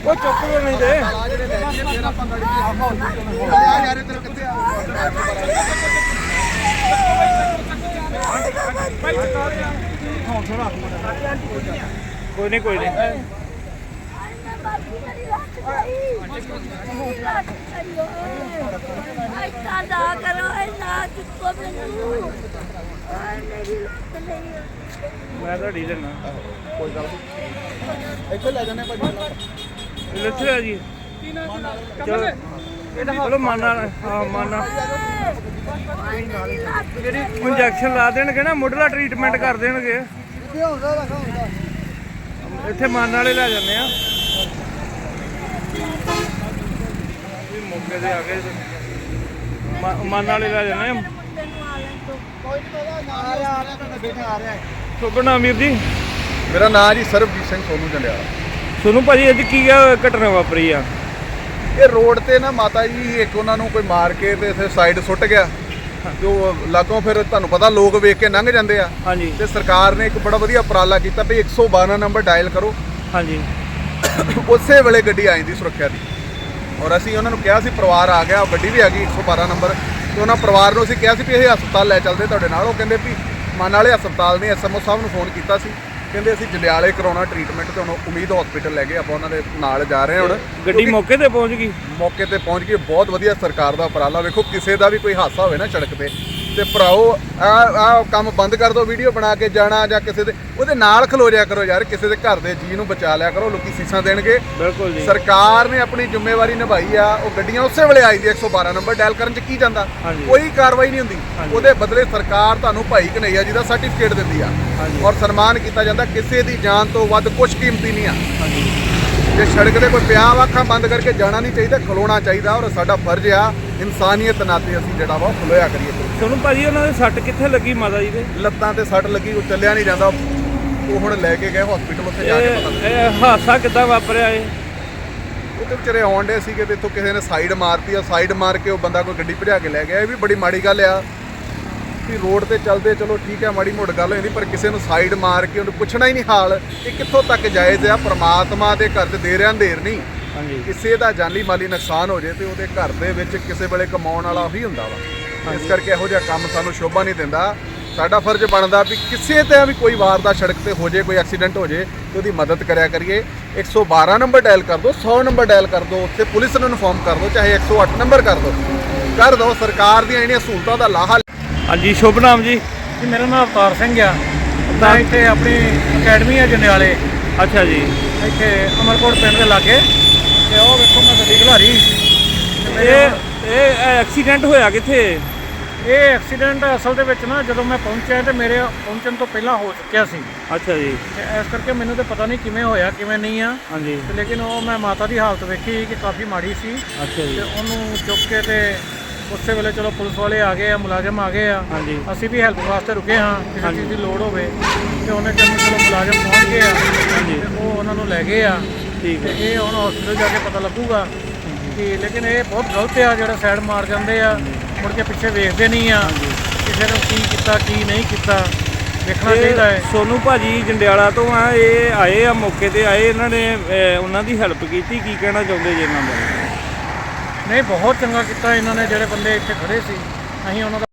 ਉਹ ਚੁੱਕ ਲੋ ਨਹੀਂ ਤੇ ਆ ਜਿਹੜੇ ਲੈ ਕੇ ਫਿਰ ਆਪਾਂ ਗਾੜੀ ਦੀ ਆ ਯਾਰ ਇੱਧਰ ਕਿੱਥੇ ਆ ਕੋਈ ਨਹੀਂ ਕੋਈ ਨਹੀਂ ऐसा ना करो ऐसा किसको मिलूं और मेरी लत नहीं है ਮੈਂ ਤੁਹਾਡੀ ਦਿੰਦਾ ਕੋਈ ਗੱਲ ਨਹੀਂ ਇੱਥੇ ਇੰਜੈਕਸ਼ਨ ਲਾ ਦੇਣਗੇ ਨਾ ਮੁੱਢਲਾ ਟ੍ਰੀਟਮੈਂਟ ਕਰ ਦੇਣਗੇ। ਇੱਥੇ ਮਾਨਾ ਵਾਲੇ ਲੈ ਜਾਂਦੇ ਆ। ਵੀ ਵਾਲੇ ਲੈ ਜਾਂਦੇ ਆ। ਕੋਈ ਨਹੀਂ ਪਤਾ ਨਾਲ ਆ ਰਿਹਾ ਬੇਟਾ ਆ ਰਿਹਾ। ਸੁਗਣਾ ਵੀਰ ਜੀ। ਮੇਰਾ ਨਾਮ ਜੀ ਸਰਬਜੀਤ ਸਿੰਘ ਸੋਨੂ ਜੰਡਿਆਲਾ। ਤੁਹਾਨੂੰ ਭਾਜੀ ਅੱਜ ਕੀ ਆ ਘਟਨਾ ਵਾਪਰੀ ਆ? ਇਹ ਰੋਡ ਤੇ ਨਾ ਮਾਤਾ ਜੀ ਇੱਕ ਉਹਨਾਂ ਨੂੰ ਕੋਈ ਮਾਰ ਕੇ ਤੇ ਇੱਥੇ ਸਾਈਡ ਸੁੱਟ ਗਿਆ। ਜੋ ਲਾਗੋਂ ਫਿਰ ਤੁਹਾਨੂੰ ਪਤਾ ਲੋਕ ਵੇਖ ਕੇ ਲੰਘ ਜਾਂਦੇ ਆ। ਹਾਂਜੀ। ਤੇ ਸਰਕਾਰ ਨੇ ਇੱਕ ਬੜਾ ਵਧੀਆ ਉਪਰਾਲਾ ਕੀਤਾ ਵੀ 112 ਨੰਬਰ ਡਾਇਲ ਕਰੋ। ਹਾਂਜੀ। ਉਸੇ ਵੇਲੇ ਗੱਡੀ ਆ ਜਾਂਦੀ ਸੁਰੱਖਿਆ ਦੀ। ਔਰ ਅਸੀਂ ਉਹਨਾਂ ਨੂੰ ਕਿਹਾ ਸੀ ਪਰਿਵਾਰ ਆ ਗਿਆ ਗੱਡੀ ਵੀ ਆ ਗਈ 112 ਨੰਬਰ। ਤੇ ਉਹਨਾਂ ਪਰਿਵਾਰ ਨੂੰ ਅਸੀਂ ਕਿਹਾ ਸੀ ਵੀ ਇਹ ਹਸਪਤਾਲ ਲੈ ਚੱਲਦੇ ਤੁਹਾਡੇ ਨਾਲ। ਉਹ ਕਹਿੰਦੇ ਵੀ ਮਨ ਵਾਲੇ ਹਸਪਤਾਲ ਨੇ ਐਸਐਮਓ ਸਾਹਿਬ ਨੂੰ ਫੋਨ ਕੀਤਾ ਸੀ। ਕਹਿੰਦੇ ਅਸੀਂ ਜੰਡਿਆਲੇ ਕਰਾਉਣਾ ਟ੍ਰੀਟਮੈਂਟ ਤੇ ਹੁਣ ਉਮੀਦ ਹਸਪੀਟਲ ਲੈ ਗਏ ਆਪਾਂ ਉਹਨਾਂ ਦੇ ਨਾਲ ਜਾ ਰਹੇ ਹਾਂ ਹੁਣ। ਗੱਡੀ ਮੌਕੇ ਤੇ ਪਹੁੰਚ ਗਈ? ਮੌਕੇ ਤੇ ਪਹੁੰਚ ਕੇ ਬਹੁਤ ਵਧੀਆ ਸਰਕਾਰ ਦਾ ਉਪਰਾਲਾ। ਵੇਖੋ ਕਿਸੇ ਦਾ ਵੀ ਕੋਈ ਹਾਦਸਾ ਹੋਵੇ ਨਾ ਸੜਕ ਤੇ ਤੇ ਭਰਾਓ ਆ ਆ ਕੰਮ ਬੰਦ ਕਰ ਦਿਓ ਵੀਡੀਓ ਬਣਾ ਕੇ ਜਾਣਾ ਜਾਂ ਕਿਸੇ ਦੇ ਉਹਦੇ ਨਾਲ ਖਲੋ ਜਾਇਆ ਕਰੋ ਯਾਰ ਕਿਸੇ ਦੇ ਘਰ ਦੇ ਜੀ ਨੂੰ ਬਚਾ ਲਿਆ ਕਰੋ ਲੋਕੀ ਸੀਸਾਂ ਦੇਣਗੇ। ਬਿਲਕੁਲ ਜੀ। ਸਰਕਾਰ ਨੇ ਆਪਣੀ ਜ਼ਿੰਮੇਵਾਰੀ ਨਿਭਾਈ ਆ ਉਹ ਗੱਡੀਆਂ ਉਸੇ ਵੇਲੇ ਆਈ ਦੀ 112 ਨੰਬਰ ਡਾਇਲ ਕਰਨ ਚ ਕੀ ਜਾਂਦਾ। ਕੋਈ ਕਾਰਵਾਈ ਨਹੀਂ ਹੁੰਦੀ। ਉਹਦੇ ਬਦਲੇ ਸਰਕਾਰ ਤੁਹਾਨੂੰ ਭਾਈ ਕਨਈਆ ਜੀ ਦਾ ਸਰਟੀਫਿਕੇਟ ਦਿੰਦੀ ਆ। ਔਰ ਸਨਮਾਨ ਕੀਤਾ ਜਾਂਦਾ ਕਿਸੇ ਦੀ ਜਾਨ ਤੋਂ ਵੱਧ ਕੁਝ ਕੀਮਤੀ ਨਹੀਂ ਆ। ਜੇ ਸੜਕ ਤੇ ਕੋਈ ਪਿਆ ਵਾ, ਅੱਖਾਂ ਬੰਦ ਕਰਕੇ ਜਾਣਾ ਨਹੀਂ ਚਾਹੀਦਾ ਖਲੋਣਾ ਚਾਹੀਦਾ ਔਰ ਸਾਡਾ ਫਰਜ਼ ਆ ਇਨਸਾਨੀਅਤ ਨਾਤੇ ਅਸੀਂ ਜਿਹੜਾ ਵਾ ਖਲੋਇਆ ਕਰੀਏ ਤੁਹਾਨੂੰ ਭਾਜੀ ਉਹਨਾਂ ਦੇ ਸੱਟ ਕਿੱਥੇ ਲੱਗੀ ਮਾਤਾ ਜੀ ਦੇ? ਲੱਤਾਂ ਤੇ ਸੱਟ ਲੱਗੀ ਉਹ ਚੱਲਿਆ ਨਹੀਂ ਜਾਂਦਾ। ਉਹ ਹੁਣ ਲੈ ਕੇ ਗਏ ਹਸਪੀਟਲ ਉੱਥੇ ਜਾ ਕੇ ਪਤਾ ਲੱਗਿਆ ਇਹ ਹਾਦਸਾ ਕਿੱਦਾਂ ਵਾਪਰਿਆ ਇਹ? ਉਹ ਤੇ ਵਿਚਾਰੇ ਆਉਣ ਡੇ ਸੀਗੇ ਤੇ ਇੱਥੋਂ ਕਿਸੇ ਨੇ ਸਾਈਡ ਮਾਰਤੀ ਆ। ਸਾਈਡ ਮਾਰ ਕੇ ਉਹ ਬੰਦਾ ਕੋਈ ਗੱਡੀ ਭਜਾ ਕੇ ਲੈ ਗਿਆ। ਇਹ ਵੀ ਬੜੀ ਮਾੜੀ ਗੱਲ ਆ ਕਿ ਰੋਡ ਤੇ ਚੱਲਦੇ ਚਲੋ ਠੀਕ ਹੈ ਮਾੜੀ ਮੋੜ ਗੱਲ ਹੋ ਜਾਂਦੀ ਪਰ ਕਿਸੇ ਨੂੰ ਸਾਈਡ ਮਾਰ ਕੇ ਉਹਨੂੰ ਪੁੱਛਣਾ ਹੀ ਨਹੀਂ ਹਾਲ। ਇਹ ਕਿੱਥੋਂ ਤੱਕ ਜਾਇਜ਼ ਆ? ਪ੍ਰਮਾਤਮਾ ਦੇ ਘਰ 'ਚ ਦੇ ਰਿਆਂ ਦੇਰ ਨਹੀਂ। ਕਿਸੇ ਦਾ ਜਾਨੀ ਮਾਲੀ ਨੁਕਸਾਨ ਹੋ ਜੇ ਤੇ ਉਹਦੇ ਘਰ ਦੇ ਵਿੱਚ ਕਿਸੇ ਵੇਲੇ ਕਮਾਉਣ ਵਾਲਾ ਉਹੀ ਹੁੰਦਾ ਵਾ। ਇਸ ਕਰਕੇ ਇਹੋ ਜਿਹਾ ਕੰਮ ਸਾਨੂੰ ਸ਼ੋਭਾ ਨਹੀਂ ਦਿੰਦਾ। ਸਾਡਾ ਫਰਜ਼ ਬਣਦਾ ਵੀ ਕਿਸੇ ਤੇ ਵੀ ਕੋਈ ਵਾਰ ਦਾ ਸੜਕ ਤੇ ਹੋ ਜੇ ਕੋਈ ਐਕਸੀਡੈਂਟ ਹੋ ਜੇ ਤੇ ਉਹਦੀ ਮਦਦ ਕਰਿਆ ਕਰੀਏ। 112 ਨੰਬਰ ਡਾਇਲ ਕਰ ਦਿਓ 100 ਨੰਬਰ ਡਾਇਲ ਕਰ ਦਿਓ ਉੱਥੇ ਪੁਲਿਸ ਨੂੰ ਇਨਫੋਰਮ ਕਰ ਦਿਓ ਚਾਹੇ 108 ਨੰਬਰ ਕਰ ਦਿਓ ਕਰ ਦਿਓ ਸਰਕਾਰ ਦੀਆਂ ਜਿਹੜੀਆਂ ਸਹੂਲਤਾਂ ਦਾ ਲਾਹਾ ਹਾਂਜੀ ਸ਼ੁਭ ਨਾਮ ਜੀ। ਜੀ ਮੇਰਾ ਨਾਮ ਅਵਤਾਰ ਸਿੰਘ ਆ। ਮੈਂ ਇੱਥੇ ਆਪਣੀ ਅਕੈਡਮੀ ਆ ਜੰਡਿਆਲੇ। ਅੱਛਾ ਜੀ। ਇੱਥੇ ਅਮਰਕੋਟ ਪਿੰਡ ਦੇ ਲਾਗੇ। ਤੇ ਤੇ ਮੇਰੇ ਇਹ ਇਹ ਐਕਸੀਡੈਂਟ ਹੋਇਆ ਕਿੱਥੇ? ਇਹ ਐਕਸੀਡੈਂਟ ਅਸਲ ਦੇ ਵਿੱਚ ਨਾ ਜਦੋਂ ਮੈਂ ਪਹੁੰਚਿਆ ਤੇ ਮੇਰੇ ਪਹੁੰਚਣ ਤੋਂ ਪਹਿਲਾਂ ਹੋ ਚੁੱਕਿਆ ਸੀ। ਅੱਛਾ ਜੀ। ਤੇ ਇਸ ਕਰਕੇ ਮੈਨੂੰ ਤੇ ਪਤਾ ਨਹੀਂ ਕਿਵੇਂ ਹੋਇਆ ਕਿਵੇਂ ਨਹੀਂ ਆ। ਹਾਂਜੀ। ਤੇ ਲੇਕਿਨ ਉਹ ਮੈਂ ਮਾਤਾ ਦੀ ਹਾਲਤ ਵੇਖੀ ਕਿ ਕਾਫੀ ਮਾੜੀ ਸੀ। ਅੱਛਾ ਤੇ ਜੀ ਉਹਨੂੰ ਚੁੱਕ ਕੇ ਤੇ ਉਸੇ ਵੇਲੇ ਚਲੋ ਪੁਲਿਸ ਵਾਲੇ ਆ ਗਏ ਆ ਮੁਲਾਜ਼ਮ ਆ ਗਏ ਆ। ਹਾਂਜੀ। ਅਸੀਂ ਵੀ ਹੈਲਪ ਵਾਸਤੇ ਰੁਕੇ ਹਾਂ ਕਿਸੇ। ਚੀਜ਼ ਦੀ ਲੋੜ ਹੋਵੇ। ਤੇ ਉਹਨੇ ਕਿਹਾ ਚਲੋ ਮੁਲਾਜ਼ਮ ਪਹੁੰਚ ਗਏ ਆ। ਹਾਂਜੀ। ਤੇ ਉਹ ਉਹਨਾਂ ਨੂੰ ਲੈ ਗਏ ਆ। ਠੀਕ ਤੇ ਹੈ ਇਹ ਹੁਣ ਹਸਪੀਟਲ ਜਾ ਕੇ ਪਤਾ ਲੱਗੂਗਾ। ਕਿ ਲੇਕਿਨ ਇਹ ਬਹੁਤ ਗਲਤ ਆ ਜਿਹੜਾ ਸਾਈਡ ਮਾਰ ਜਾਂਦੇ ਆ ਮੁੜ ਕੇ ਪਿੱਛੇ ਵੇਖਦੇ ਨਹੀਂ ਆ ਕਿਸੇ ਨੇ ਕੀ ਕੀਤਾ ਕੀ ਨਹੀਂ ਕੀਤਾ ਵੇਖਣਾ ਚਾਹੀਦਾ ਹੈ। ਸੋਨੂ ਭਾਜੀ ਜੰਡਿਆਲਾ ਤੋਂ ਆ ਇਹ ਆਏ ਆ ਮੌਕੇ ਤੇ ਆਏ ਇਹਨਾਂ ਨੇ ਉਹਨਾਂ ਦੀ ਹੈਲਪ ਕੀਤੀ ਕੀ ਕਹਿਣਾ ਚਾਹੁੰਦੇ ਜੀ ਇਹਨਾਂ ਬਾਰੇ? ਨਹੀਂ ਬਹੁਤ ਚੰਗਾ ਕੀਤਾ ਇਹਨਾਂ ਨੇ ਜਿਹੜੇ ਬੰਦੇ ਇੱਥੇ ਖੜੇ ਸੀ ਅਸੀਂ ਉਹਨਾਂ ਦਾ